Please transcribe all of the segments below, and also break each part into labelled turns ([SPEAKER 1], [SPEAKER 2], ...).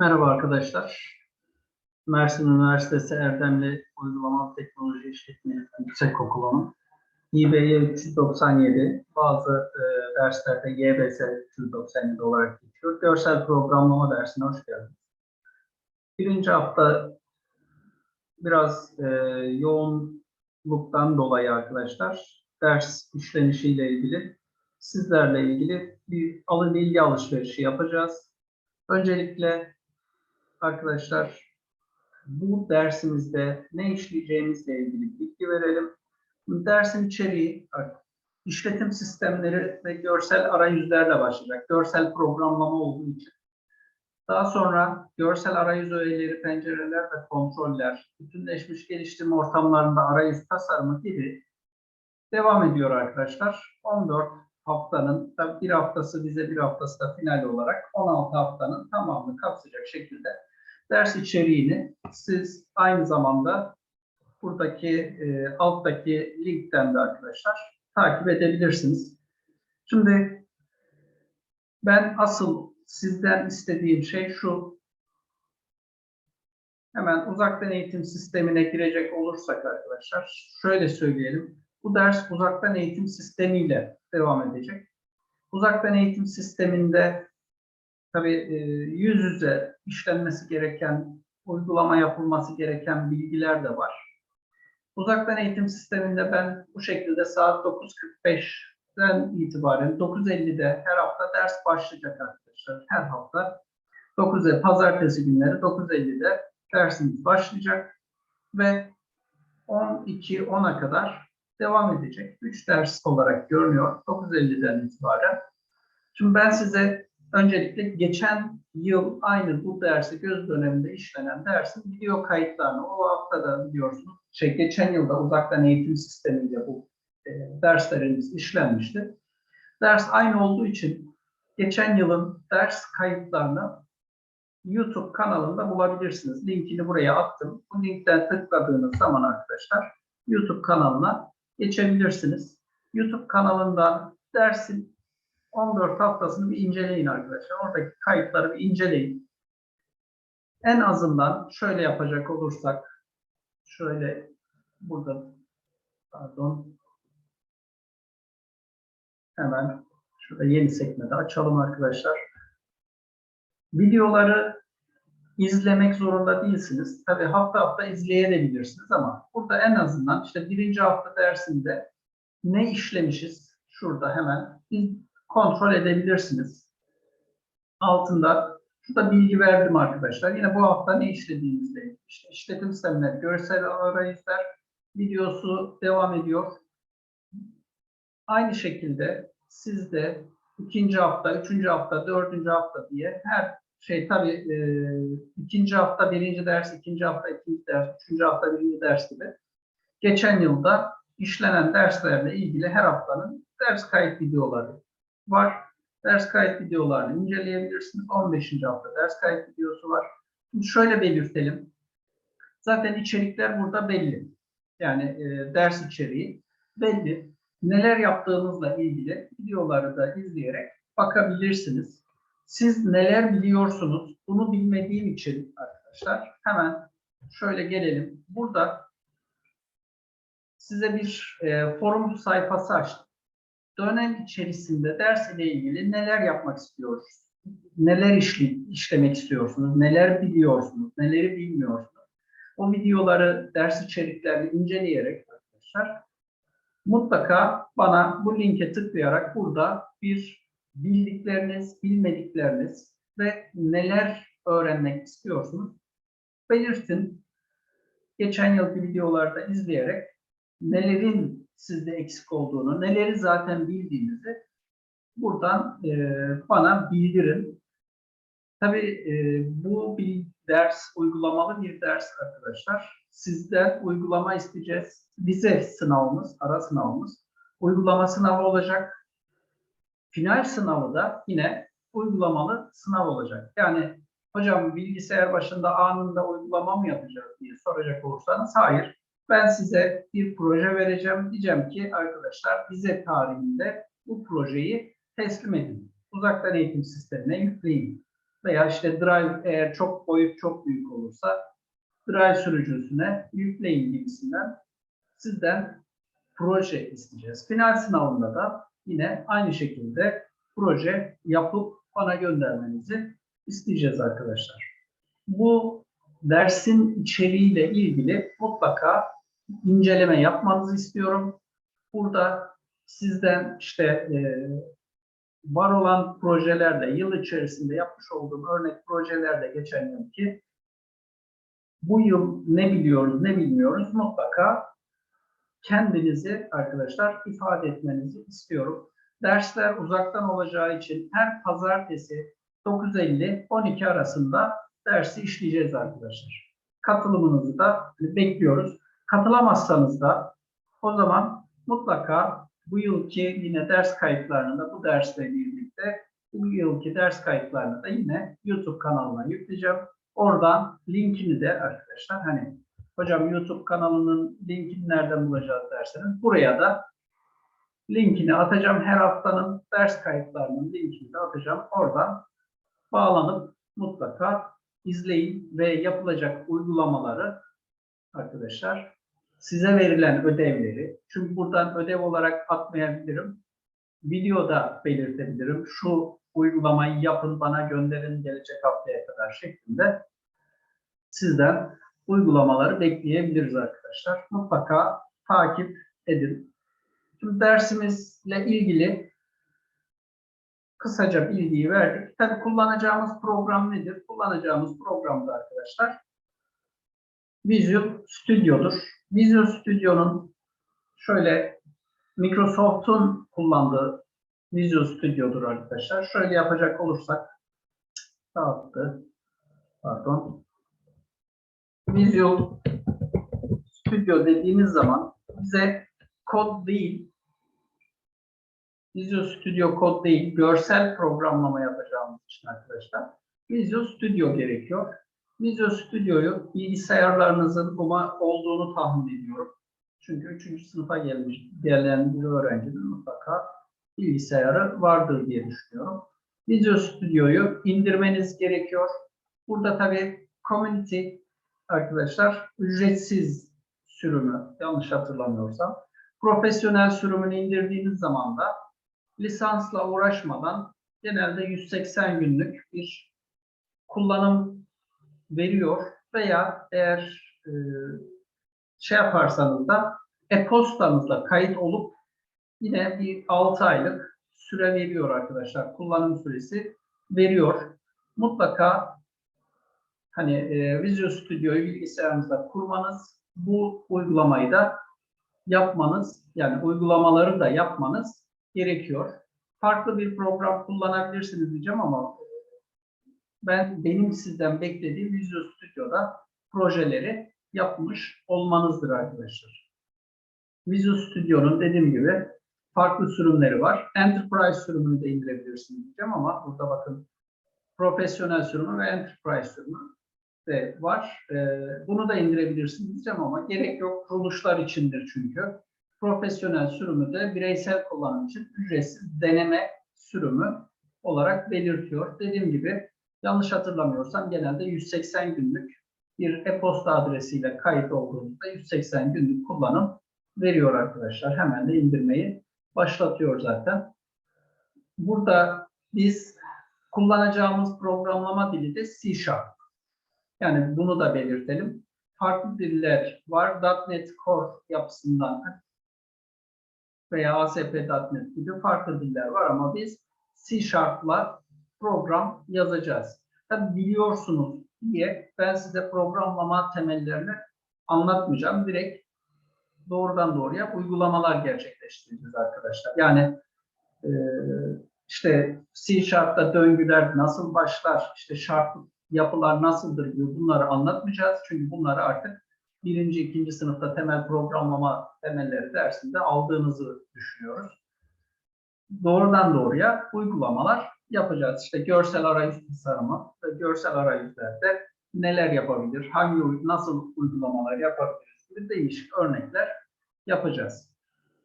[SPEAKER 1] Merhaba arkadaşlar. Mersin Üniversitesi Erdemli Uygulamalı Teknoloji İşletme Yüksekokulu'nun İBY 397, bazı e, derslerde YBS 397 olarak geçiyor. Görsel programlama dersine hoş geldiniz. Birinci hafta biraz e, yoğunluktan dolayı arkadaşlar ders işlenişiyle ilgili sizlerle ilgili bir alın bilgi alışverişi yapacağız. Öncelikle arkadaşlar bu dersimizde ne işleyeceğimizle ilgili bilgi verelim. Dersin içeriği işletim sistemleri ve görsel arayüzlerle başlayacak. Görsel programlama olduğu için. Daha sonra görsel arayüz öğeleri, pencereler ve kontroller, bütünleşmiş geliştirme ortamlarında arayüz tasarımı gibi devam ediyor arkadaşlar. 14 haftanın, tabii bir haftası bize bir haftası da final olarak 16 haftanın tamamını kapsayacak şekilde ders içeriğini siz aynı zamanda buradaki e, alttaki linkten de arkadaşlar takip edebilirsiniz. Şimdi ben asıl sizden istediğim şey şu. Hemen uzaktan eğitim sistemine girecek olursak arkadaşlar şöyle söyleyelim. Bu ders uzaktan eğitim sistemiyle devam edecek. Uzaktan eğitim sisteminde tabii e, yüz yüze işlenmesi gereken, uygulama yapılması gereken bilgiler de var. Uzaktan eğitim sisteminde ben bu şekilde saat 9.45'den itibaren 9.50'de her hafta ders başlayacak arkadaşlar. Her hafta 9'e pazartesi günleri 9.50'de dersimiz başlayacak ve 12-10'a kadar devam edecek. 3 ders olarak görünüyor 9.50'den itibaren. Şimdi ben size öncelikle geçen yıl aynı bu dersi göz döneminde işlenen dersin video kayıtlarını o haftada biliyorsunuz şey geçen yılda uzaktan eğitim sistemiyle bu e, derslerimiz işlenmişti. Ders aynı olduğu için geçen yılın ders kayıtlarını YouTube kanalında bulabilirsiniz. Linkini buraya attım. Bu linkten tıkladığınız zaman arkadaşlar YouTube kanalına geçebilirsiniz. YouTube kanalından dersin 14 haftasını bir inceleyin arkadaşlar. Oradaki kayıtları bir inceleyin. En azından şöyle yapacak olursak şöyle burada pardon hemen şurada yeni sekmede açalım arkadaşlar. Videoları izlemek zorunda değilsiniz. Tabi hafta hafta izleyebilirsiniz ama burada en azından işte birinci hafta dersinde ne işlemişiz şurada hemen kontrol edebilirsiniz. Altında şurada bilgi verdim arkadaşlar. Yine bu hafta ne işlediğimizde işte işletim sistemleri, görsel arayüzler videosu devam ediyor. Aynı şekilde siz de ikinci hafta, üçüncü hafta, dördüncü hafta diye her şey tabii e, ikinci hafta birinci ders, ikinci hafta ikinci ders, üçüncü hafta birinci ders gibi. Geçen yılda işlenen derslerle ilgili her haftanın ders kayıt videoları var. Ders kayıt videolarını inceleyebilirsiniz. 15. hafta ders kayıt videosu var. Şimdi şöyle belirtelim. Zaten içerikler burada belli. Yani e, ders içeriği belli. Neler yaptığınızla ilgili videoları da izleyerek bakabilirsiniz. Siz neler biliyorsunuz? Bunu bilmediğim için arkadaşlar hemen şöyle gelelim. Burada size bir e, forum sayfası açtım. Dönem içerisinde ders ile ilgili neler yapmak istiyoruz? Neler işli, işlemek istiyorsunuz? Neler biliyorsunuz? Neleri bilmiyorsunuz? O videoları ders içeriklerini inceleyerek arkadaşlar mutlaka bana bu linke tıklayarak burada bir bildikleriniz, bilmedikleriniz ve neler öğrenmek istiyorsunuz belirtin. Geçen yılki videolarda izleyerek nelerin sizde eksik olduğunu, neleri zaten bildiğinizi buradan e, bana bildirin. Tabii e, bu bir ders, uygulamalı bir ders arkadaşlar. Sizden uygulama isteyeceğiz. Vize sınavımız, ara sınavımız. Uygulama sınavı olacak Final sınavı da yine uygulamalı sınav olacak. Yani hocam bilgisayar başında anında uygulama mı yapacağız diye soracak olursanız hayır. Ben size bir proje vereceğim. Diyeceğim ki arkadaşlar bize tarihinde bu projeyi teslim edin. Uzaktan eğitim sistemine yükleyin. veya işte Drive eğer çok boyut çok büyük olursa Drive sürücüsüne yükleyin gibisinden sizden proje isteyeceğiz. Final sınavında da yine aynı şekilde proje yapıp bana göndermenizi isteyeceğiz arkadaşlar. Bu dersin içeriğiyle ilgili mutlaka inceleme yapmanızı istiyorum. Burada sizden işte e, var olan projelerle, yıl içerisinde yapmış olduğum örnek projelerle geçen yılki bu yıl ne biliyoruz, ne bilmiyoruz mutlaka kendinizi arkadaşlar ifade etmenizi istiyorum. Dersler uzaktan olacağı için her pazartesi 9.50-12 arasında dersi işleyeceğiz arkadaşlar. Katılımınızı da bekliyoruz. Katılamazsanız da o zaman mutlaka bu yılki yine ders kayıtlarını da bu dersle birlikte bu yılki ders kayıtlarını da yine YouTube kanalına yükleyeceğim. Oradan linkini de arkadaşlar hani hocam YouTube kanalının linkini nereden bulacağız derseniz buraya da linkini atacağım. Her haftanın ders kayıtlarının linkini de atacağım. Oradan bağlanıp mutlaka izleyin ve yapılacak uygulamaları arkadaşlar size verilen ödevleri çünkü buradan ödev olarak atmayabilirim. Videoda belirtebilirim. Şu uygulamayı yapın bana gönderin gelecek haftaya kadar şeklinde sizden uygulamaları bekleyebiliriz arkadaşlar. Mutlaka takip edin. Şimdi dersimizle ilgili kısaca bilgiyi verdik. Tabii kullanacağımız program nedir? Kullanacağımız programda arkadaşlar Visual Studio'dur. Visual Studio'nun şöyle Microsoft'un kullandığı Visual Studio'dur arkadaşlar. Şöyle yapacak olursak dağıttı. Pardon. Visual Studio dediğimiz zaman bize kod değil Visual Studio kod değil, görsel programlama yapacağımız için arkadaşlar Visual Studio gerekiyor. Visual Studio'yu bilgisayarlarınızın kuma olduğunu tahmin ediyorum. Çünkü 3. sınıfa gelmiş gelen bir öğrencinin mutlaka bilgisayarı vardır diye düşünüyorum. Visual Studio'yu indirmeniz gerekiyor. Burada tabii Community arkadaşlar ücretsiz sürümü yanlış hatırlamıyorsam. Profesyonel sürümünü indirdiğiniz zaman da lisansla uğraşmadan genelde 180 günlük bir kullanım veriyor veya eğer e, şey yaparsanız da e-postanızla kayıt olup yine bir 6 aylık süre veriyor arkadaşlar. Kullanım süresi veriyor. Mutlaka hani e, Visual Studio'yu bilgisayarınızda kurmanız, bu uygulamayı da yapmanız, yani uygulamaları da yapmanız gerekiyor. Farklı bir program kullanabilirsiniz diyeceğim ama ben benim sizden beklediğim Visual Studio'da projeleri yapmış olmanızdır arkadaşlar. Visual Studio'nun dediğim gibi farklı sürümleri var. Enterprise sürümünü de indirebilirsiniz diyeceğim ama burada bakın profesyonel sürümü ve enterprise sürümü de var. Ee, bunu da indirebilirsiniz diyeceğim ama gerek yok. Kuruluşlar içindir çünkü. Profesyonel sürümü de bireysel kullanım için ücretsiz deneme sürümü olarak belirtiyor. Dediğim gibi yanlış hatırlamıyorsam genelde 180 günlük bir e-posta adresiyle kayıt olduğunuzda 180 günlük kullanım veriyor arkadaşlar. Hemen de indirmeyi başlatıyor zaten. Burada biz kullanacağımız programlama dili de C Sharp. Yani bunu da belirtelim. Farklı diller var. .NET Core yapısından veya ASP.NET gibi farklı diller var ama biz C Sharp'la program yazacağız. Tabi biliyorsunuz diye ben size programlama temellerini anlatmayacağım. Direkt doğrudan doğruya uygulamalar gerçekleştireceğiz arkadaşlar. Yani e, işte C Sharp'ta döngüler nasıl başlar, işte şart yapılar nasıldır gibi bunları anlatmayacağız. Çünkü bunları artık birinci, ikinci sınıfta temel programlama temelleri dersinde aldığınızı düşünüyoruz. Doğrudan doğruya uygulamalar yapacağız. İşte görsel arayüz tasarımı ve görsel arayüzlerde neler yapabilir, hangi nasıl uygulamalar yapabiliriz gibi değişik örnekler yapacağız.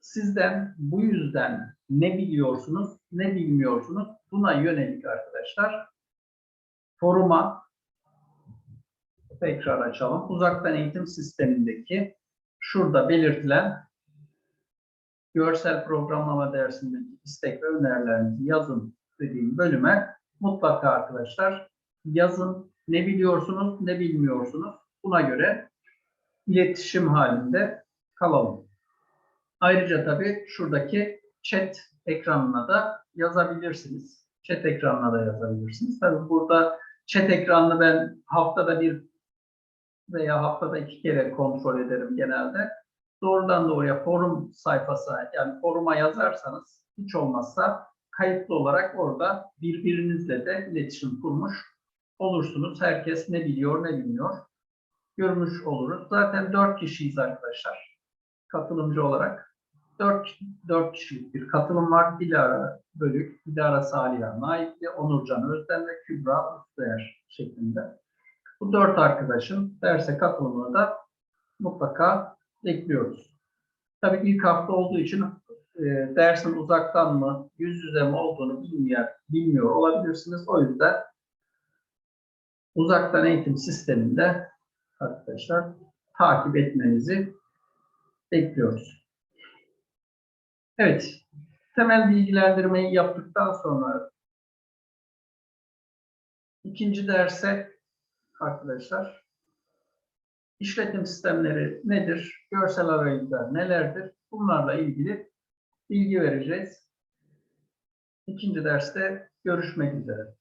[SPEAKER 1] Sizden bu yüzden ne biliyorsunuz, ne bilmiyorsunuz buna yönelik arkadaşlar foruma tekrar açalım. Uzaktan eğitim sistemindeki şurada belirtilen görsel programlama dersindeki istek ve önerilerinizi yazın dediğim bölüme mutlaka arkadaşlar yazın. Ne biliyorsunuz, ne bilmiyorsunuz. Buna göre iletişim halinde kalalım. Ayrıca tabii şuradaki chat ekranına da yazabilirsiniz. Chat ekranına da yazabilirsiniz. Tabii burada chat ekranını ben haftada bir veya haftada iki kere kontrol ederim genelde. Doğrudan doğruya forum sayfası yani foruma yazarsanız hiç olmazsa kayıtlı olarak orada birbirinizle de iletişim kurmuş olursunuz. Herkes ne biliyor ne bilmiyor görmüş oluruz. Zaten dört kişiyiz arkadaşlar. Katılımcı olarak. Dört, dört kişilik bir katılım var. Dilara Bölük, Dilara Saliha Naipli, Onurcan Özden ve Kübra Ustayer şeklinde. Bu dört arkadaşın derse katılımını da mutlaka ekliyoruz. Tabii ilk hafta olduğu için e, dersin uzaktan mı, yüz yüze mi olduğunu bilmiyor, bilmiyor olabilirsiniz. O yüzden uzaktan eğitim sisteminde arkadaşlar takip etmenizi bekliyoruz. Evet, temel bilgilendirmeyi yaptıktan sonra ikinci derse arkadaşlar işletim sistemleri nedir? Görsel arayüzler nelerdir? Bunlarla ilgili bilgi vereceğiz. İkinci derste görüşmek üzere.